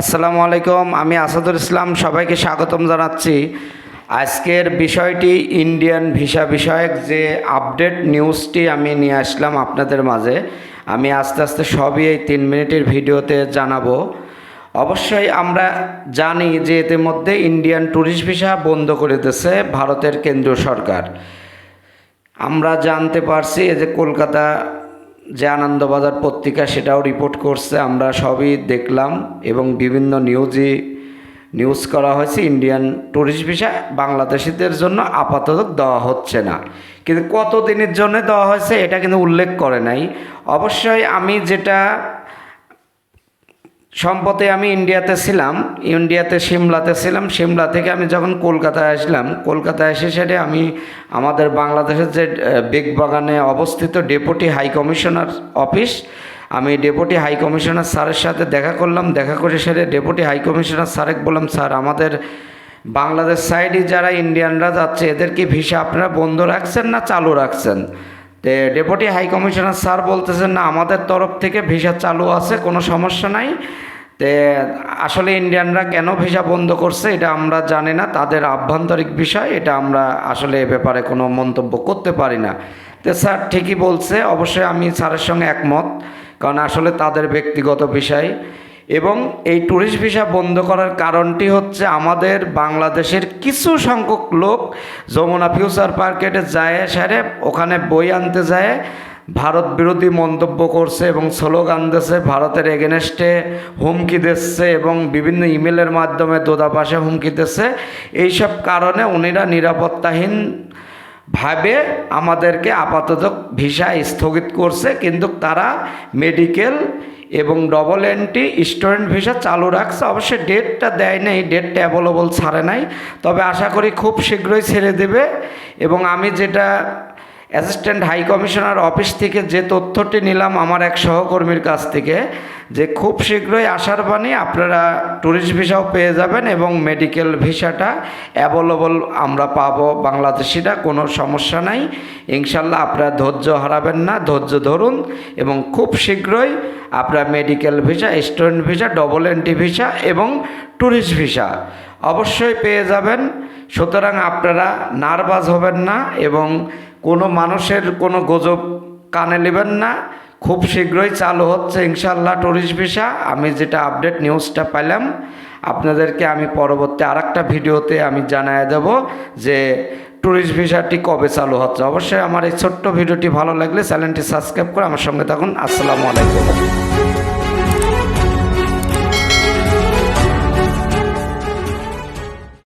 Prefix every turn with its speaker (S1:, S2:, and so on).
S1: আসসালামু আলাইকুম, আমি আসাদুল ইসলাম, সবাইকে স্বাগতম জানাচ্ছি। আজকের বিষয়টি ইন্ডিয়ান ভিসা বিষয়ক যে আপডেট নিউজটি আমি নিয়ে আসলাম আপনাদের মাঝে, আমি আস্তে আস্তে সবই এই তিন মিনিটের ভিডিওতে জানাব। অবশ্যই আমরা জানি যে ইতিমধ্যে ইন্ডিয়ান ট্যুরিস্ট ভিসা বন্ধ করে দিয়েছে ভারতের কেন্দ্রীয় সরকার। আমরা জানতে পারছি এই যে কলকাতা যে আনন্দবাজার পত্রিকা সেটাও রিপোর্ট করছে, আমরা সবই দেখলাম এবং বিভিন্ন নিউজই নিউজ করা হয়েছে ইন্ডিয়ান ট্যুরিস্ট ভিসা বাংলাদেশিদের জন্য আপাতত দেওয়া হচ্ছে না। কিন্তু কত দিনের জন্য দেওয়া হয়েছে, এটা কিন্তু উল্লেখ করে নাই। অবশ্যই আমি যেটা সম্পদে আমি ইন্ডিয়াতে ছিলাম, ইন্ডিয়াতে সিমলাতে ছিলাম, সিমলা থেকে আমি যখন কলকাতায় আসলাম, কলকাতায় এসে সেটা আমি আমাদের বাংলাদেশের যে বেগবাগানে অবস্থিত ডেপুটি হাই কমিশনার অফিস, আমি ডেপুটি হাই কমিশনার স্যারের সাথে দেখা করলাম, দেখা করে সেটা ডেপুটি হাই কমিশনার স্যারেক বললাম, স্যার, আমাদের বাংলাদেশ সাইডে যারা ইন্ডিয়ানরা যাচ্ছে, এদের কি ভিসা আপনারা বন্ধ রাখছেন না চালু রাখছেন? ডেপুটি হাই কমিশনার স্যার বলতেছেন, না, আমাদের তরফ থেকে ভিসা চালু আছে, কোনো সমস্যা নাই। তে আসলে ইন্ডিয়ানরা কেন ভিসা বন্ধ করছে এটা আমরা জানি না, তাদের আভ্যন্তরিক বিষয়, এটা আমরা আসলে এ ব্যাপারে কোনো মন্তব্য করতে পারি না। তো স্যার ঠিকই বলছে, অবশ্যই আমি স্যারের সঙ্গে একমত, কারণ আসলে তাদের ব্যক্তিগত বিষয়। এবং এই ট্যুরিস্ট ভিসা বন্ধ করার কারণটি হচ্ছে আমাদের বাংলাদেশের কিছু সংখ্যক লোক যমুনা ফিউচার পার্কেটে যায়, সারে ওখানে বই আনতে যায়, ভারত বিরোধী মন্তব্য করছে এবং স্লোগান দিচ্ছে, ভারতের এগেনস্টে হুমকি দিচ্ছে এবং বিভিন্ন ইমেলের মাধ্যমে দোদাপাশে হুমকি দিচ্ছে। এইসব কারণে উনিরা নিরাপত্তাহীন ভাবে আমাদেরকে আপাতত ভিসা স্থগিত করছে, কিন্তু তারা মেডিকেল এবং ডবল এন্ট্রি স্টুডেন্ট ভিসা চালু রাখছে। অবশ্যই ডেটটা দেয় নাই ডেটটা অ্যাভেলেবল ছাড়ে নাই। তবে আশা করি খুব শীঘ্রই ছেড়ে দেবে। এবং আমি যেটা অ্যাসিস্ট্যান্ট হাই কমিশনার অফিস থেকে যে তথ্যটি নিলাম আমার এক সহকর্মীর কাছ থেকে, যে খুব শীঘ্রই আসার বাণী আপনারা ট্যুরিস্ট ভিসাও পেয়ে যাবেন এবং মেডিকেল ভিসাটা অ্যাভেলেবল আমরা পাব বাংলাদেশিরা, কোনো সমস্যা নাই। ইনশাল্লাহ আপনারা ধৈর্য হারাবেন না, ধৈর্য ধরুন এবং খুব শীঘ্রই আপনারা medical visa student visa double entry visa এবং ট্যুরিস্ট ভিসা অবশ্যই পেয়ে যাবেন। সুতরাং আপনারা নার্ভাস হবেন না এবং কোনো মানুষের কোনো গুজব কানে নেবেন না। খুব শীঘ্রই চালু হচ্ছে ইনশাল্লাহ ট্যুরিস্ট ভিসা আমি যেটা আপডেট নিউজটা পাইলাম, আপনাদেরকে আমি পরবর্তী আর ভিডিওতে আমি জানায় দেব যে ট্যুরিস্ট ভিসাটি কবে চালু হচ্ছে। অবশ্যই আমার এই ছোট্ট ভিডিওটি ভালো লাগলে চ্যানেলটি সাবস্ক্রাইব করে আমার সঙ্গে থাকুন। আসসালামু আলাইকুম।